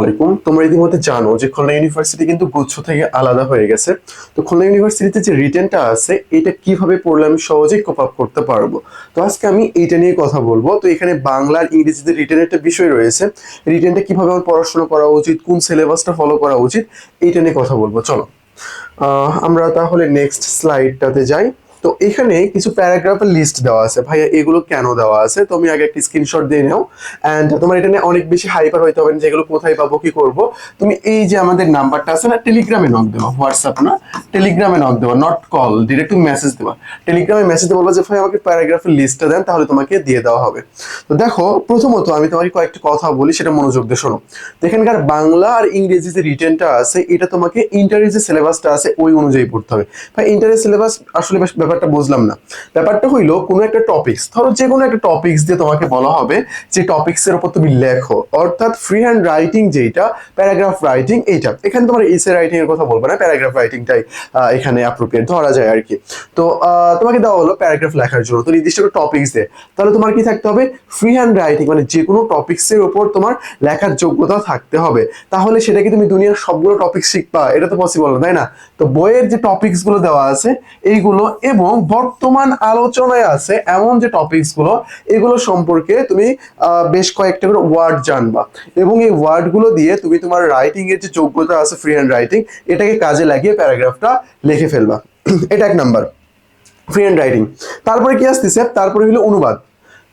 আলাইকুম। তোমরা ইতিমধ্যে জানো যে খুলনা ইউনিভার্সিটি কিন্তু গুচ্ছ থেকে আলাদা হয়ে গেছে। তো খুলনা ইউনিভার্সিটিতে যে রিটেনটা আছে, এটা কীভাবে পড়লে আমি সহজেই কোপ আপ করতে পারব? তো আজকে আমি এইটা নিয়ে কথা বলব। তো এখানে বাংলা আর ইংরেজিতে রিটেনের একটা বিষয় রয়েছে। রিটেনটা কীভাবে আমার পড়াশোনা করা উচিত, কোন সিলেবাসটা ফলো করা উচিত, এইটা নিয়ে কথা বলব। চলো। আমরা তাহলে নেক্সট স্লাইডটাতে যাই। তো এখানে কিছু প্যারাগ্রাফের লিস্ট দেওয়া আছে। ভাইয়া, এগুলো কেন দেওয়া আছে? তুমি আগে একটা স্ক্রিনশট দিয়ে নাও। অ্যান্ড তোমার এটা নিয়ে অনেক বেশি হাইপার হইতে হবে না যে এগুলো কোথায় পাবো, কি করব। তুমি এই যে আমাদের নাম্বারটা আছে না টেলিগ্রামে নক দেওয়া হোয়াটসঅ্যাপ না? টেলিগ্রামে নক দেওয়া নট কল ডিরেক্ট মেসেজ দেওয়া টেলিগ্রামে মেসেজ বলব যে ভাই আমাকে প্যারাগ্রাফের লিস্টটা দেন, তাহলে তোমাকে দিয়ে দেওয়া হবে। তো দেখো, প্রথমত আমি তোমাকে কয়েকটা কথা বলি, সেটা মনোযোগ দিয়ে শোনো। তো এখানকার বাংলা আর ইংরেজি যে রিটেনটা আছে, এটা তোমাকে ইন্টারের যে সিলেবাসটা আছে, ওই অনুযায়ী পড়তে হবে। ভাই ইন্টারের সিলেবাস আসলে বেশ ব্যাপারটা বুঝলাম না। ব্যাপারটা হইল, কোনো একটা টপিক্স ধরো যে কোনো একটা টপিক্স দিয়ে তোমাকে বলা হবে যে টপিক্সের উপর তুমি লেখো, অর্থাৎ ফ্রি হ্যান্ড রাইটিং যেটা প্যারাগ্রাফ রাইটিং এইটা। এখানে তোমার এসে রাইটিং এর কথা বলব না প্যারাগ্রাফ রাইটিংটাই এখানে অ্যাপ্রোপ্রিয়েট ধরা যায় আর কি তো তোমাকে দেওয়া হলো প্যারাগ্রাফ লেখার জন্য, তো নির্দিষ্ট একটা টপিক্স দে তাহলে তোমার কি থাকতে হবে? ফ্রি হ্যান্ড রাইটিং মানে যে কোনো টপিক্সের উপর তোমার লেখার যোগ্যতা থাকতে হবে। তাহলে সেটা কি তুমি দুনিয়ার সবগুলো টপিক শিখবা, এটা তো পসিবল না, তাই না? তো বইয়ের যে টপিকসগুলো দেওয়া আছে, এইগুলো এবং বর্তমান আলোচনায় আছে এমন যে টপিকসগুলো, এগুলো সম্পর্কে তুমি বেশ কয়েকটা করে ওয়ার্ড জানবা। এবং এই ওয়ার্ডগুলো দিয়ে তুমি তোমার রাইটিং এর যে যোগ্যতা আছে ফ্রি হ্যান্ড রাইটিং এটাকে কাজে লাগিয়ে প্যারাগ্রাফটা লিখে ফেলবা। এটা এক নাম্বার ফ্রি হ্যান্ড রাইটিং তারপরে কি আসতেছে? তারপরে হলো অনুবাদ।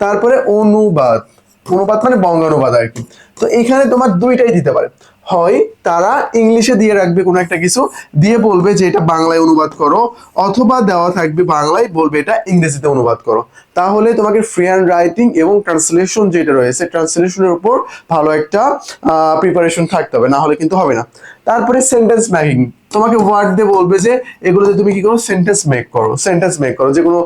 তারপরে অনুবাদ। অনুবাদ মানে বঙ্গানুবাদ আর কি তো এখানে তোমার দুইটাই দিতে পারে। হয়, তারা ইংলিশে দিয়ে রাখবে কোনো একটা কিছু, দিয়ে বলবে যে এটা বাংলায় অনুবাদ করো, অথবা দেওয়া থাকবে বাংলায় বলবে এটা ইংরেজিতে অনুবাদ করো। তাহলে তোমাকে ফ্রি হ্যান্ড রাইটিং এবং ট্রান্সলেশন যেটা রয়েছে ট্রান্সলেশনের উপর ভালো একটা প্রিপারেশন থাকতে হবে না হলে কিন্তু হবে না। তারপরে সেন্টেন্স মেকিং তোমাকে ওয়ার্ড দিয়ে বলবে যে, এগুলোতে তুমি কি করো? সেন্টেন্স মেক করো সেন্টেন্স মেক করো। যে কোনো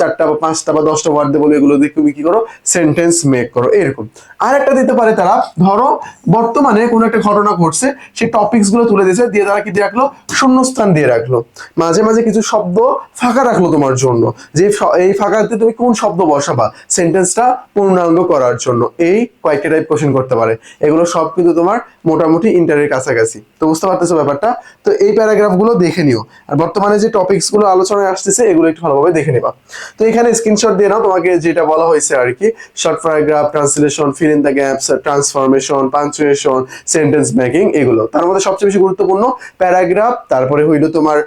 চারটা বা পাঁচটা বা দশটা ওয়ার্ড দিয়ে বলে, এগুলো দিয়ে তুমি কি করো? সেন্টেন্স মেক করো, এরকম। আর একটা দিতে পারে তারা, ধরো, বর্তমানে কোনো একটা ঘটনা ঘটছে, সেই টপিকসগুলো তুলে দিয়েছে, দিয়ে তারা কি দিয়ে রাখল? শূন্যস্থান দিয়ে রাখল। মাঝে মাঝে কিছু শব্দ ফাঁকা রাখল তোমার জন্য। যে এই ফাঁকাতে তুমি কোন শব্দ বসাবা সেন্টেন্সটা পূর্ণাঙ্গ করার জন্য। এই কয়েকটা টাইপ কোশ্চেন করতে পারে। এগুলো সব কিন্তু তোমার মোটামুটি ইন্টারের কাছাকাছি। তো বুঝতে পারতেছো ব্যাপারটা? তো এই প্যারাগ্রাফগুলো দেখে নিও। আর বর্তমানে যে টপিকসগুলো আলোচনায় আসতেছে, এগুলো একটু ভালোভাবে দেখে নিবা। তো এখানে স্ক্রিনশট দিয়ে নাও, তোমাকে যেটা বলা হয়েছে আর কি। Short paragraph translation fill in the gaps transformation punctuation sentence making এগুলো। তার মধ্যে সবচেয়ে বেশি গুরুত্বপূর্ণ প্যারাগ্রাফ তারপরে হইল তোমার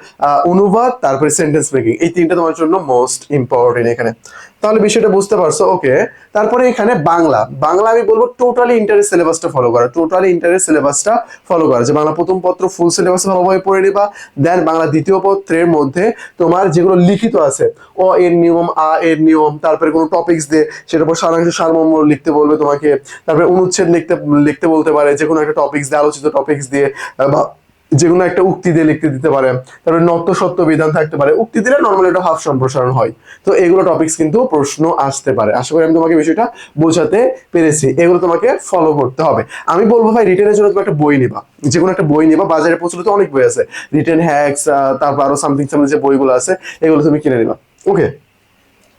অনুবাদ, তারপরে সেন্টেন্স মেকিং এই তিনটা তোমার জন্য মোস্ট ইম্পর্টেন্ট এখানে। তাহলে বিষয়টা বুঝতে পারছ ওকে তারপরে এখানে বাংলা। বাংলা আমি বলব টোটালি ইন্টারের সিলেবাসটা ফলো করা টোটালি ইন্টারের সিলেবাসটা ফলো করা। যে বাংলা প্রথম পত্র ফুল সিলেবাস ভালোভাবে পড়ে নিবা দেন বাংলা দ্বিতীয় পত্রের মধ্যে তোমার যেগুলো লিখিত আছে ও এর নিয়ম, আ, এর নিয়ম, তারপরে কোনো টপিকস দিয়ে সেটার উপর সারাংশ সারমর্ম লিখতে বলবে তোমাকে, তারপরে অনুচ্ছেদ লিখতে লিখতে বলতে পারে যে কোনো একটা টপিকস দিয়ে, আলোচিত টপিকস দিয়ে, বা যে কোনো একটা উক্তি দিয়ে লিখতে দিতে পারে। তারপরে নত্য সত্য বিধান থাকতে পারে। উক্তি দিলে নর্মালি একটা হাফ সম্প্রসারণ হয়। তো এগুলো টপিকস কিন্তু প্রশ্ন আসতে পারে। আশা করি আমি তোমাকে বিষয়টা বোঝাতে পেরেছি। এগুলো তোমাকে ফলো করতে হবে। আমি বলব ভাই রিটেনের জন্য তুমি একটা বই নিবা। যে কোনো একটা বই নিবা। বাজারে প্রচলিত অনেক বই আছে। রিটেন হ্যাক্স তারপর আরও সামথিং সামথিং যে বইগুলো আছে, এগুলো তুমি কিনে নিবা। ওকে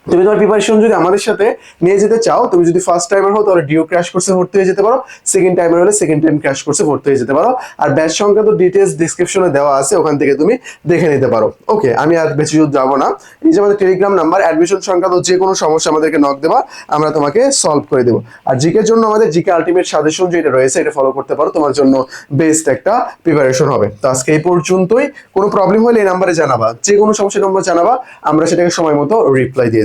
তুমি তোমার প্রিপারেশন যদি আমাদের সাথে নিয়ে যেতে চাও, তুমি যদি ফার্স্ট টাইমার হও, তাহলে ডিও ক্র্যাশ কোর্সে ভর্তি হয়ে যেতে পারো। সেকেন্ড টাইমার হলে সেকেন্ড টাইম ক্র্যাশ কোর্সে ভর্তি হয়ে যেতে পারো। আর ব্যাচ সংক্রান্ত ডিটেলস ডিসক্রিপশনে দেওয়া আছে, ওখান থেকে তুমি দেখে নিতে পারো। ওকে আমি আর বেশি দূর যাব না। এই যে আমাদের টেলিগ্রাম নাম্বার অ্যাডমিশন সংক্রান্ত যে কোনো সমস্যা আমাদেরকে নক দেবা, আমরা তোমাকে সলভ করে দেবো। আর জিকের জন্য আমাদের জিকে আলটিমেট সাজেশন যেটা রয়েছে, এটা ফলো করতে পারো। তোমার জন্য বেস্ট একটা প্রিপারেশন হবে। তো আজকে এই পর্যন্তই। কোনো প্রবলেম হলে এই নাম্বারে জানাবা। যে কোনো সমস্যা নম্বর জানাবা, আমরা সেটাকে সময় মতো রিপ্লাই দিয়ে